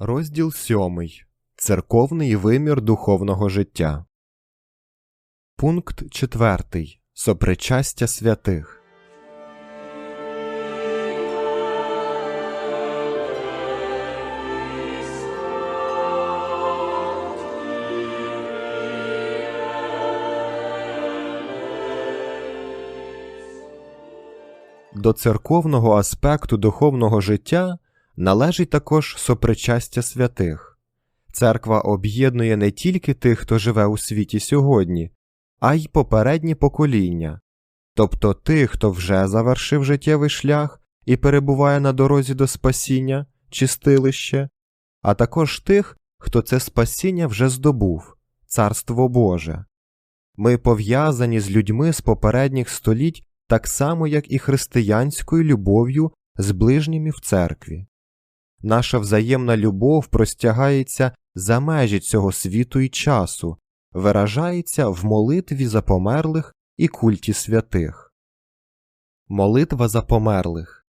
Розділ сьомий. Церковний вимір духовного життя. Пункт четвертий. Сопричастя святих. До церковного аспекту духовного життя належить також сопричастя святих. Церква об'єднує не тільки тих, хто живе у світі сьогодні, а й попередні покоління, тобто тих, хто вже завершив життєвий шлях і перебуває на дорозі до спасіння, чистилище, а також тих, хто це спасіння вже здобув, Царство Боже. Ми пов'язані з людьми з попередніх століть так само, як і християнською любов'ю з ближніми в церкві. Наша взаємна любов простягається за межі цього світу і часу, виражається в молитві за померлих і культі святих. Молитва за померлих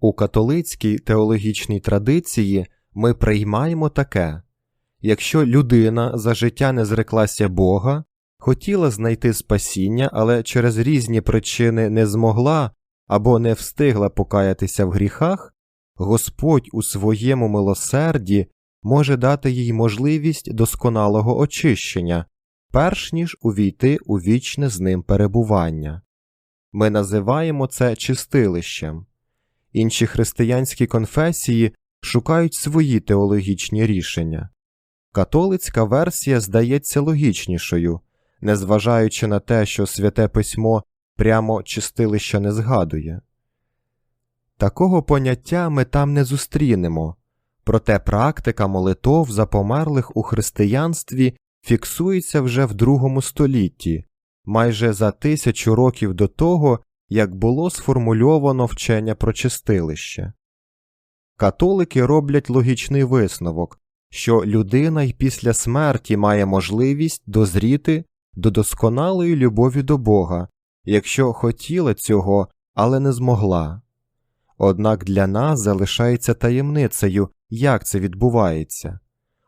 У католицькій теологічній традиції ми приймаємо таке якщо людина за життя не зреклася Бога, хотіла знайти спасіння, але через різні причини не змогла або не встигла покаятися в гріхах, Господь у своєму милосерді може дати їй можливість досконалого очищення, перш ніж увійти у вічне з ним перебування. Ми називаємо це чистилищем. Інші християнські конфесії шукають свої теологічні рішення. Католицька версія здається логічнішою, незважаючи на те, що святе письмо прямо чистилища не згадує. Такого поняття ми там не зустрінемо, проте практика молитов за померлих у християнстві фіксується вже в другому столітті, майже за тисячу років до того, як було сформульовано вчення про чистилище. Католики роблять логічний висновок, що людина й після смерті має можливість дозріти до досконалої любові до Бога, якщо хотіла цього, але не змогла. Однак для нас залишається таємницею, як це відбувається.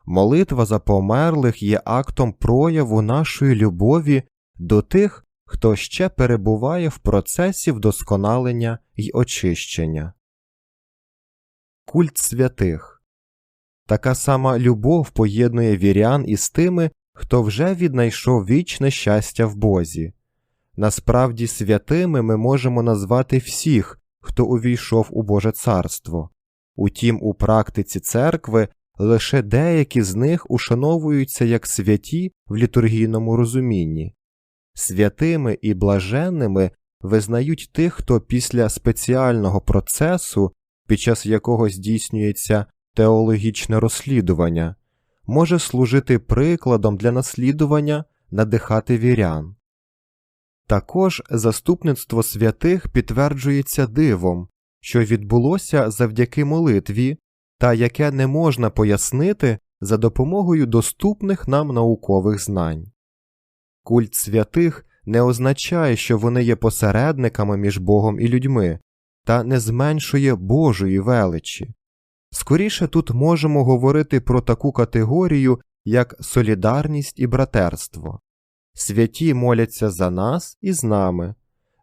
Молитва за померлих є актом прояву нашої любові до тих, хто ще перебуває в процесі вдосконалення й очищення. Культ святих така сама любов поєднує вірян із тими, хто вже віднайшов вічне щастя в Бозі. Насправді, святими ми можемо назвати всіх, хто увійшов у Боже царство. Утім, у практиці церкви лише деякі з них ушановуються як святі в літургійному розумінні. Святими і блаженними визнають тих, хто після спеціального процесу, під час якого здійснюється теологічне розслідування, може служити прикладом для наслідування, надихати вірян. Також заступництво святих підтверджується дивом, що відбулося завдяки молитві, та яке не можна пояснити за допомогою доступних нам наукових знань. Культ святих не означає, що вони є посередниками між Богом і людьми, та не зменшує Божої величі. Скоріше тут можемо говорити про таку категорію, як солідарність і братерство. Святі моляться за нас і з нами.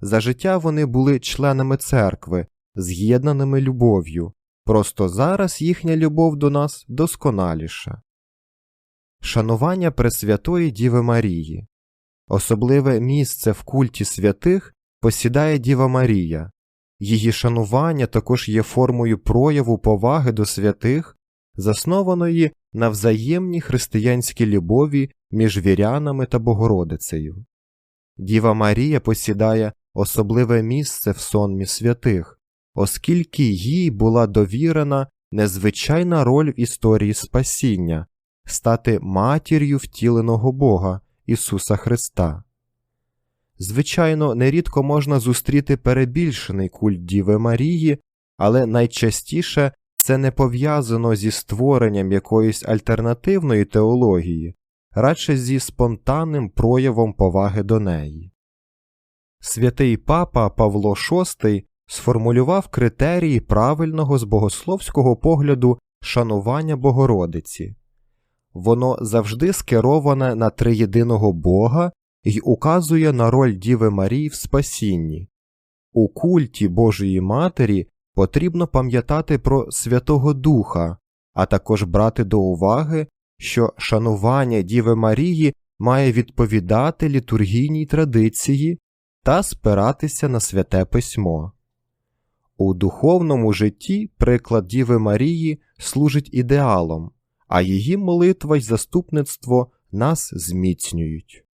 За життя вони були членами церкви, з'єднаними любов'ю, просто зараз їхня любов до нас досконаліша. Шанування Пресвятої Діви Марії. Особливе місце в культі святих посідає Діва Марія. Її шанування також є формою прояву поваги до святих, заснованої на взаємній християнській любові між вірянами та Богородицею. Діва Марія посідає особливе місце в сонмі святих, оскільки їй була довірена незвичайна роль в історії спасіння стати матір'ю втіленого Бога Ісуса Христа. Звичайно, нерідко можна зустріти перебільшений культ Діви Марії, але найчастіше це не пов'язано зі створенням якоїсь альтернативної теології, радше зі спонтанним проявом поваги до неї. Святий папа Павло VI сформулював критерії правильного з богословського погляду шанування Богородиці. Воно завжди скероване на триєдиного Бога і указує на роль Діви Марії в спасінні. У культі Божої Матері потрібно пам'ятати про Святого Духа, а також брати до уваги, що шанування Діви Марії має відповідати літургійній традиції та спиратися на святе письмо. У духовному житті приклад Діви Марії служить ідеалом, а її молитва й заступництво нас зміцнюють.